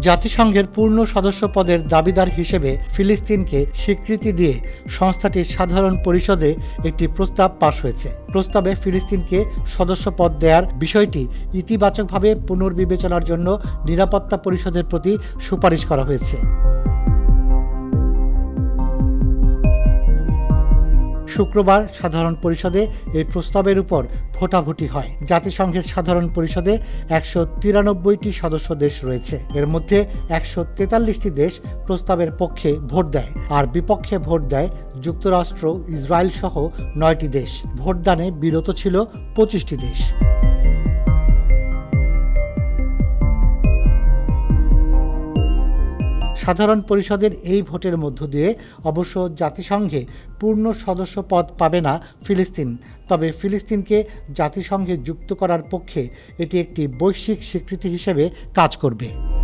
জাতিসংঘের পূর্ণ সদস্য পদের দাবিদার হিসেবে ফিলিস্তিনকে স্বীকৃতি দিয়ে সংস্থাটির সাধারণ পরিষদে একটি প্রস্তাব পাশ হয়েছে। প্রস্তাবে ফিলিস্তিনকে সদস্যপদ দেওয়ার বিষয়টি ইতিবাচকভাবে পুনর্বিবেচনার জন্য নিরাপত্তা পরিষদের প্রতি সুপারিশ করা হয়েছে। শুক্রবার সাধারণ পরিষদে এই প্রস্তাবের উপর ভোটাভুটি হয়। জাতিসংঘের সাধারণ পরিষদে একশো তিরানব্বইটি সদস্য দেশ রয়েছে। এর মধ্যে একশো তেতাল্লিশটি দেশ প্রস্তাবের পক্ষে ভোট দেয় আর বিপক্ষে ভোট দেয় যুক্তরাষ্ট্র, ইসরায়েল সহ নয়টি দেশ। ভোটদানে বিরত ছিল পঁচিশটি দেশ। সাধারণ পরিষদের এই ভোটের মধ্য দিয়ে অবশ্য জাতিসংঘে পূর্ণ সদস্য পদ পাবে না ফিলিস্তিন। তবে ফিলিস্তিনকে জাতিসংঘে যুক্ত করার পক্ষে এটি একটি বৈশ্বিক স্বীকৃতি হিসেবে কাজ করবে।